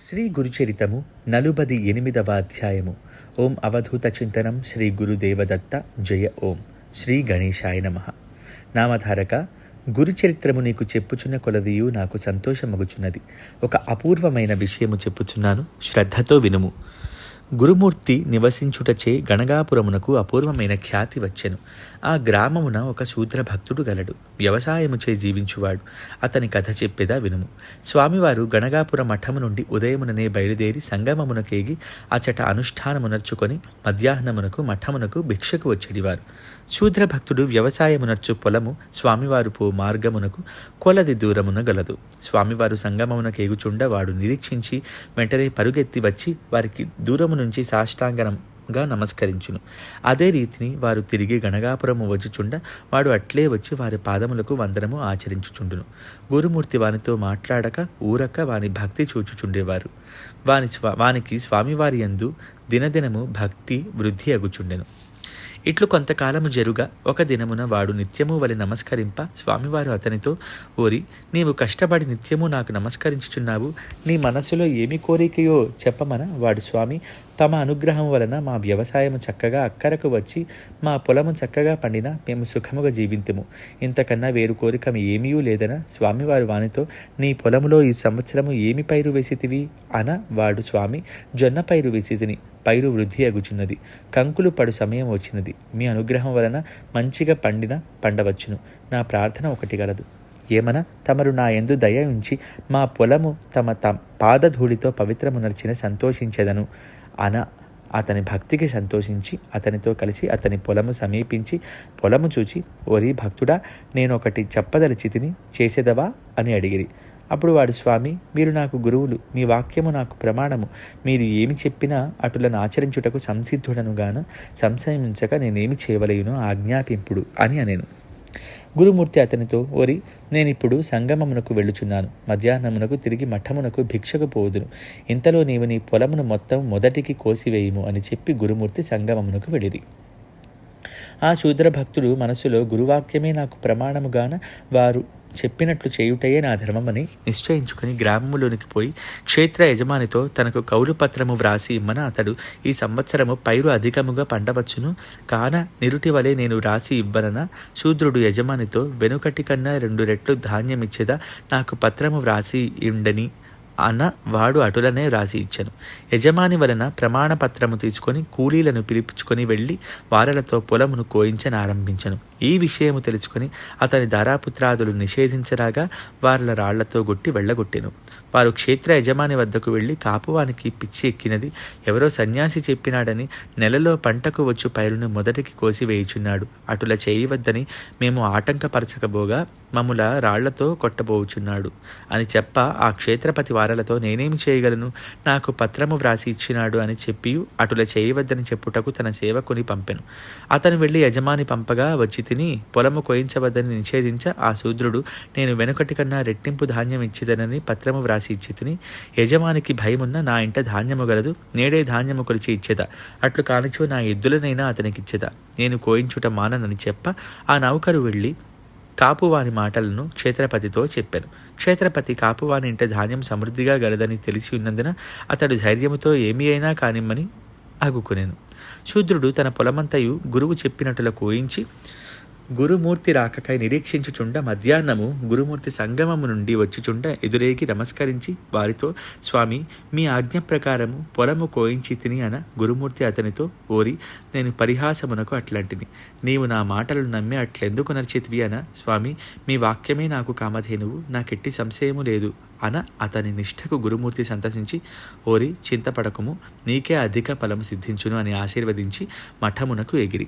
శ్రీ గురుచరితము నలుబది ఎనిమిదవ అధ్యాయము. ఓం అవధూత చింతనం శ్రీ గురుదేవదత్త జయ ఓం. శ్రీ గణేశాయ నమ. నామధారక గురుచరిత్రము నీకు చెప్పుచున్న కొలదియు నాకు సంతోషమగుచున్నది. ఒక అపూర్వమైన విషయము చెప్పుచున్నాను. శ్రద్ధతో వినుము. గురుమూర్తి నివసించుటచే గణగాపురమునకు అపూర్వమైన ఖ్యాతి వచ్చెను. ఆ గ్రామమున ఒక శూద్ర భక్తుడు గలడు. వ్యవసాయముచే జీవించువాడు. అతని కథ చెప్పేదా వినుము. స్వామివారు గణగాపుర మఠము నుండి ఉదయముననే బయలుదేరి సంగమమునకేగి అచట అనుష్ఠానమునర్చుకొని మధ్యాహ్నమునకు మఠమునకు భిక్షకు వచ్చేడివారు. శూద్ర భక్తుడు వ్యవసాయమునర్చు పొలము స్వామివారు పో మార్గమునకు కొలది దూరమున గలదు. స్వామివారు సంగమమునకేగుచుండ వాడు నిరీక్షించి వెంటనే పరుగెత్తి వచ్చి వారికి దూరమున నుంచి సాష్టాంగనంగా నమస్కరించును. అదే రీతిని వారు తిరిగి గణగాపురము వచ్చుచుండ వాడు అట్లే వచ్చి వారి పాదములకు వందనము ఆచరించుచుండును. గురుమూర్తి వానితో మాట్లాడక ఊరక వాని భక్తి చూచుచుండేవారు. వాని స్వా వానికి స్వామివారి యందు దినదినము భక్తి వృద్ధి అగుచుండెను. ఇట్లు కొంతకాలము జరుగా ఒక దినమున వాడు నిత్యము వలి నమస్కరింప స్వామివారు అతనితో ఓరి నీవు కష్టపడి నిత్యము నాకు నమస్కరించుచున్నావు నీ మనస్సులో ఏమి కోరికయో చెప్పమన వాడు స్వామి తమ అనుగ్రహం వలన మా వ్యవసాయము చక్కగా అక్కరకు వచ్చి మా పొలము చక్కగా పండిన మేము సుఖముగా జీవింతుము. ఇంతకన్నా వేరు కోరిక ఏమీ లేదన స్వామివారు వానితో నీ పొలములో ఈ సంవత్సరము ఏమి పైరు వేసితివి? అన వాడు స్వామి జొన్న పైరు వేసితిని. పైరు వృద్ధి అగుచున్నది. కంకులు పడు సమయం వచ్చినది. మీ అనుగ్రహం వలన మంచిగా పండిన పండవచ్చును. నా ప్రార్థన ఒకటి గలదు. ఏమన? తమరు నా ఎందు దయ ఉంచి మా పొలము తమ త పాదధూళితో పవిత్రమునర్చిన సంతోషించెదను. అన అతని భక్తికి సంతోషించి అతనితో కలిసి అతని పొలము సమీపించి పొలము చూచి ఓరి భక్తుడా నేను ఒకటి చెప్పదలిచితిని చేసేదవా? అని అడిగిరి. అప్పుడు వాడు స్వామి మీరు నాకు గురువులు మీ వాక్యము నాకు ప్రమాణము. మీరు ఏమి చెప్పినా అటులను ఆచరించుటకు సంసిద్ధుడను గాను సంశయించక నేనేమి చేయవలేను ఆజ్ఞాపింపుడు అని అనేను. గురుమూర్తి అతనితో ఓరి నేనిప్పుడు సంగమమునకు వెళ్ళుచున్నాను. మధ్యాహ్నమునకు తిరిగి మఠమునకు భిక్షకు పోదును. ఇంతలో నీవు నీ పొలమును మొత్తం మొదటికి కోసివేయుము అని చెప్పి గురుమూర్తి సంగమమునకు వెళ్ళిరి. ఆ శూద్ర భక్తుడు మనసులో గురువాక్యమే నాకు ప్రమాణముగాన వారు చెప్పినట్లు చేయుటయే నా ధర్మమని నిశ్చయించుకుని గ్రామములోనికి పోయి క్షేత్ర యజమానితో తనకు కౌలు పత్రము వ్రాసి ఇమ్మన అతడు ఈ సంవత్సరము పైరు అధికముగా పండవచ్చును. కాన నిరుటి వలె నేను రాసి ఇవ్వనన శూద్రుడు యజమానితో వెనుకటి కన్నా రెండు రెట్లు ధాన్యం ఇచ్చేదా నాకు పత్రము వ్రాసి ఉండని అన వాడు అటులనే వ్రాసి ఇచ్చాను. యజమాని వలన ప్రమాణపత్రము తీసుకొని కూలీలను పిలిపించుకొని వెళ్ళి వారలతో పొలమును కోయించని ఆరంభించను ఈ విషయము తెలుసుకొని అతని ధారాపుత్రాదులు నిషేధించరాగా వారల రాళ్ళతో గుట్టి వెళ్ళగొట్టెను. వారు క్షేత్ర యజమాని వద్దకు వెళ్ళి కాపువానికి పిచ్చి ఎక్కినది. ఎవరో సన్యాసి చెప్పినాడని నెలలో పంటకు వచ్చు పైరును మొదటికి కోసివేయుచున్నాడు. అటుల చేయవద్దని మేము ఆటంకపరచకబోగా మమ్ముల రాళ్ళతో కొట్టబోచున్నాడు. అని చెప్ప ఆ క్షేత్రపతి వారలతో నేనేమి చేయగలను? నాకు పత్రము వ్రాసి ఇచ్చినాడు అని చెప్పి అటుల చేయవద్దని చెప్పుటకు తన సేవకుని పంపెను. అతను వెళ్ళి యజమాని పంపగా వచ్చి తిని పొలము కోయించవద్దని నిషేధించ ఆ శూద్రుడు నేను వెనుకటి కన్నా రెట్టింపు ధాన్యం ఇచ్చిదనని పత్రము వ్రాసి చేసి ఇచ్చితిని. యజమానికి భయమున్న నా ఇంట ధాన్యము గలదు. నేడే ధాన్యము కొలిచి ఇచ్చేదా అట్లు కానిచో నా ఎద్దులనైనా అతనికిచ్చేదా నేను కోయించుట మాననని చెప్ప. ఆ నౌకరు వెళ్ళి కాపువాని మాటలను క్షేత్రపతితో చెప్పాను. క్షేత్రపతి కాపువాని ఇంట ధాన్యం సమృద్ధిగా గలదని తెలిసి ఉన్నందున అతడు ధైర్యముతో ఏమి అయినా కానిమ్మని అగుకునేను. శూద్రుడు తన పొలమంతయు గురువు చెప్పినట్టుల కోయించి గురుమూర్తి రాకకై నిరీక్షించుచుండ మధ్యాహ్నము గురుమూర్తి సంగమము నుండి వచ్చుచుండ ఎదురేగి నమస్కరించి వారితో స్వామి మీ ఆజ్ఞ ప్రకారము పొలము కోయించి తిని అన గురుమూర్తి అతనితో ఓరి నేను పరిహాసమునకు అట్లాంటిని. నీవు నా మాటలు నమ్మి అట్లెందుకు నర్చితివి అన? స్వామి మీ వాక్యమే నాకు కామధేనువు నాకెట్టి సంశయము లేదు అన అతని నిష్ఠకు గురుమూర్తి సంతసించి ఓరి చింతపడకము నీకే అధిక ఫలము సిద్ధించును అని ఆశీర్వదించి మఠమునకు ఎగిరి.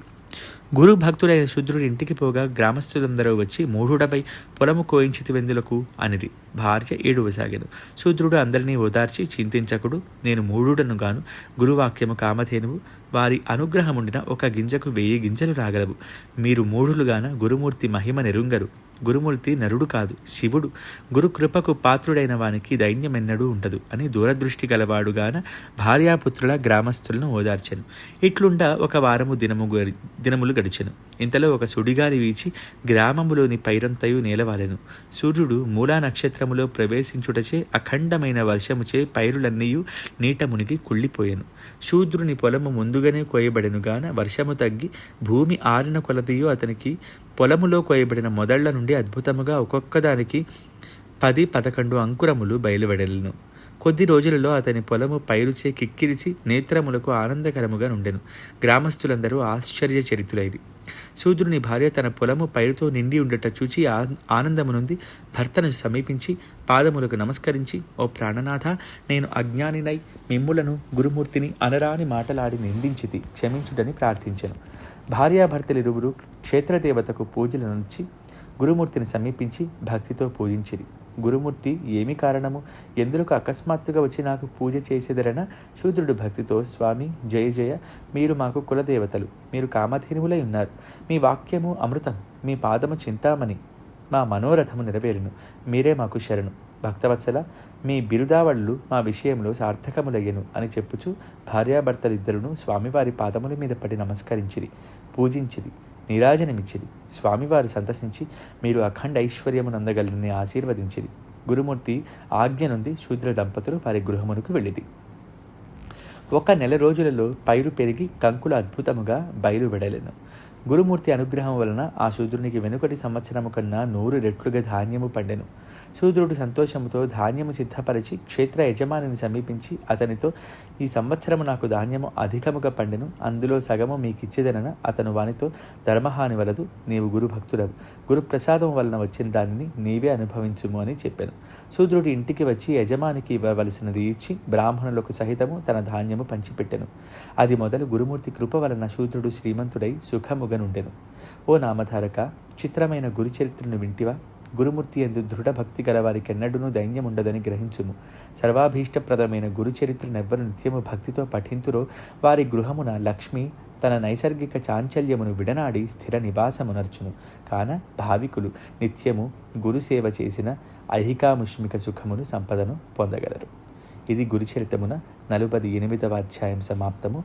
గురు భక్తుడైన శుద్రుడు ఇంటికి పోగా గ్రామస్తులందరూ వచ్చి మూఢుడపై పొలము కోయించితి వెందులకు అనిది భార్య ఏడువసాగాను. శూద్రుడు అందరినీ ఓదార్చి చింతించకుడు నేను మూఢుడను గాను. గురువాక్యము కామధేనువు. వారి అనుగ్రహముండిన ఒక గింజకు వెయ్యి గింజలు రాగలవు. మీరు మూఢులుగాన గురుమూర్తి మహిమ నెరుంగరు. గురుమూర్తి నరుడు కాదు శివుడు. గురుకృపకు పాత్రుడైన వానికి దైన్యమెన్నడూ ఉండదు అని దూరదృష్టి గలవాడుగాన భార్యాపుత్రుల గ్రామస్తులను ఓదార్చెను. ఇట్లుండ ఒక వారము దినము గడి దినములు గడిచెను. ఇంతలో ఒక సుడిగాలి వీచి గ్రామములోని పైరంతయు నేలవాలెను. సూర్యుడు మూలా నక్షత్రములో ప్రవేశించుటచే అఖండమైన వర్షముచే పైరులన్నీయు నీట మునిగి కుళ్ళిపోయెను. శూద్రుని పొలము ముందుగానే కోయబడెను గాన వర్షము తగ్గి భూమి ఆరిన కొలదియు అతనికి పొలములో కోయబడిన మొదళ్ళ నుండి అద్భుతముగా ఒక్కొక్కదానికి పది పదకొండు అంకురములు బయలువెడలను. కొద్ది రోజులలో అతని పొలము పైరుచే కిక్కిరిచి నేత్రములకు ఆనందకరముగా నుండెను. గ్రామస్తులందరూ ఆశ్చర్యచరితులైరి. శూద్రుని భార్య తన పొలము పైరుతో నిండి ఉండట చూచి ఆ భర్తను సమీపించి పాదములకు నమస్కరించి ఓ ప్రాణనాథ నేను అజ్ఞానినై మిమ్ములను గురుమూర్తిని అనరాని మాటలాడి నిందించితి క్షమించుడని ప్రార్థించాను. భార్యాభర్తలిరువురు క్షేత్రదేవతకు పూజలు నుంచి గురుమూర్తిని సమీపించి భక్తితో పూజించిరి. గురుమూర్తి ఏమి కారణము? ఎందుకు అకస్మాత్తుగా వచ్చి నాకు పూజ చేసేదరన? శూద్రుడు భక్తితో స్వామి జయ జయ మీరు మాకు కులదేవతలు. మీరు కామధేనువులై ఉన్నారు. మీ వాక్యము అమృతం. మీ పాదము చింతామణి. మా మనోరథము నెరవేరును. మీరే మాకు శరణు. భక్తవత్సల మీ బిరుదావళ్ళు మా విషయంలో సార్థకములయ్యను అని చెప్పుచు భార్యాభర్తలిద్దరును స్వామివారి పాదముల మీద పడి నమస్కరించిరి. పూజించిరి. నీరాజనమిచ్చిరి స్వామివారు సంతసించి మీరు అఖండ ఐశ్వర్యము నందగలని ఆశీర్వదించిరి గురుమూర్తి ఆజ్ఞ నుండి శూద్ర దంపతులు వారి గృహమునకు వెళ్ళిరి. ఒక నెల రోజులలో పైరు పెరిగి కంకులు అద్భుతముగా బయలు వెడలెను. గురుమూర్తి అనుగ్రహం వలన ఆ శూద్రునికి వెనుకటి సంవత్సరము కన్నా నూరు రెట్లుగా ధాన్యము పండెను. శూద్రుడు సంతోషముతో ధాన్యము సిద్ధపరిచి క్షేత్ర యజమానిని సమీపించి అతనితో ఈ సంవత్సరము నాకు ధాన్యము అధికముగా పండెను. అందులో సగము మీకిచ్చేదనన అతను వానితో ధర్మహాని వలదు నీవు గురు గురుప్రసాదం వలన వచ్చిన దానిని నీవే అనుభవించుము అని చెప్పాను. శూద్రుడి ఇంటికి వచ్చి యజమానికి ఇవ్వవలసినది ఇచ్చి బ్రాహ్మణులకు సహితము తన ధాన్యము పంచిపెట్టెను. అది మొదలు గురుమూర్తి కృప వలన శూద్రుడు శ్రీమంతుడై సుఖము సుఖముగనుండెను ఓ నామధారక చిత్రమైన గురుచరిత్రను వింటివా? గురుమూర్తి ఎందు దృఢ భక్తి గల వారికెన్నడూనూ దైన్యం ఉండదని గ్రహించుము. సర్వాభీష్టప్రదమైన గురుచరిత్రనెవ్వరు నిత్యము భక్తితో పఠింతురో వారి గృహమున లక్ష్మి తన నైసర్గిక చాంచల్యమును విడనాడి స్థిర నివాసమునర్చును కాన భావికులు నిత్యము గురుసేవ చేసిన ఐహికాముష్మిక సుఖమును సంపదను పొందగలరు. ఇది గురుచరితమున నలుపది ఎనిమిదవ అధ్యాయం సమాప్తము.